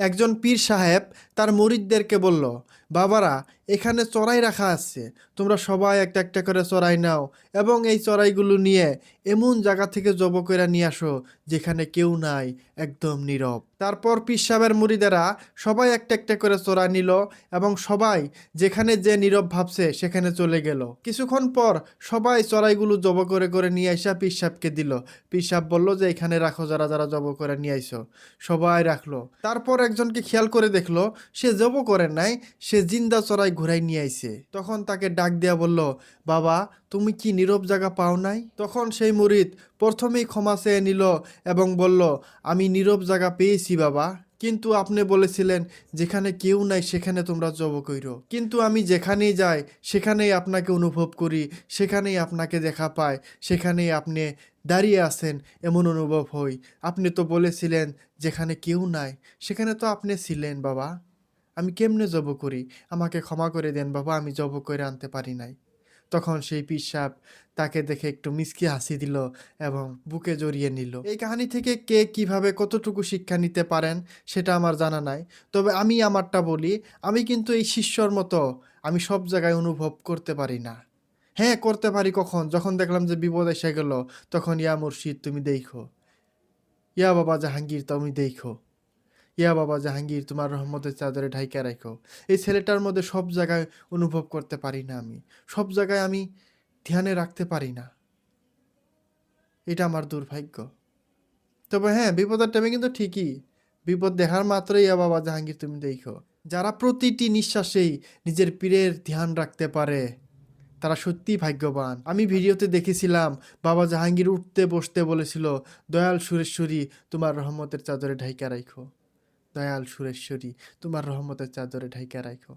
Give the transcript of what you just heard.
একজন পীর সাহেব তার মুরিদদেরকে বলল বাবারা এখানে চড়াই রাখা আছে। তোমরা সবাই একটা একটা করে চড়াই নাও এবং এই চড়াইগুলো নিয়ে এমন জায়গা থেকে জব করে নিয়ে আসো যেখানে কেউ নাই, একদম নীরব। তারপর পীর সাহেবের মুরিদেরা সবাই একটা একটা করে চড়াই নিল এবং সবাই যেখানে যে নীরব ভাবছে সেখানে চলে গেল। কিছুক্ষণ পর সবাই চড়াইগুলো জব করে করে নিয়ে আসা পীর সাহেবকে দিল। পীর সাহেব বলল যে, এখানে রাখো যারা যারা জব করে নিয়ে আইসো। সবাই রাখল। তারপর একজনকে খেয়াল করে দেখল, সে জব করে নাই, সে জিন্দা চড়াই ঘুরাই নিয়ে আইছে। তখন তাকে ডাক দেয়া বলল, বাবা, তুমি কি নীরব জায়গা পাও নাই? তখন সেই মুরিদ প্রথমেই ক্ষমা চেয়ে নিল এবং বলল, আমি নীরব জায়গা পেয়েছি, বাবা। কিন্তু আপনি বলেছিলেন, যেখানে কেউ নাই, সেখানে তোমরা জব কইরো। কিন্তু আমি যেখানেই যাই, সেখানেই আপনাকে অনুভব করি, সেখানেই আপনাকে দেখা পাই, সেখানেই আপনি দাঁড়িয়ে আছেন, এমন অনুভব হই। আপনি তো বলেছিলেন, যেখানে কেউ নাই, সেখানে তো আপনি ছিলেন, বাবা। আমি কেমনে জব করি? আমাকে ক্ষমা করে দেন বাবা, আমি জব করে আনতে পারি নাই। তখন সেই পিসাব তাকে দেখে একটু মিসকি হাসি দিল এবং বুকে জড়িয়ে নিল। এই কাহিনী থেকে কে কীভাবে কতটুকু শিক্ষা নিতে পারেন, সেটা আমার জানা নাই। তবে আমি আমারটা বলি, আমি কিন্তু এই শিষ্যর মতো আমি সব জায়গায় অনুভব করতে পারি না। হ্যাঁ করতে পারি কখন? যখন দেখলাম যে বিপদ এসে গেল, তখন, ইয়া মুর্শিদ, তুমি দেখো। ইয়া বাবা জাহাঙ্গীর, তুমি দেখো। ইয়া বাবা জাহাঙ্গীর, তোমার রহমতের চাদরে ঢাইকা রাখো। এই ছেলেটার মধ্যে সব জায়গায় অনুভব করতে পারি না আমি। সব জায়গায় আমি ধ্যানে রাখতে পারি না। এটা আমার দুর্ভাগ্য। তবে হ্যাঁ বিপদের টাইমে কিন্তু ঠিকই। বিপদ দেখার মাত্রই ইয়া বাবা জাহাঙ্গীর, তুমি দেখো। যারা প্রতিটি নিঃশ্বাসেই নিজের পীরের ধ্যান রাখতে পারে, তারা সত্যিই ভাগ্যবান। আমি ভিডিওতে দেখেছিলাম, বাবা জাহাঙ্গীর উঠতে বসতে বলেছিল, দয়াল সুরেশ্বরী, তোমার রহমতের চাদরে ঢাইকা রাখো। দয়াল সুরেশ্বরী তোমার রহমতের চাদরে ঢাইকা রাখো।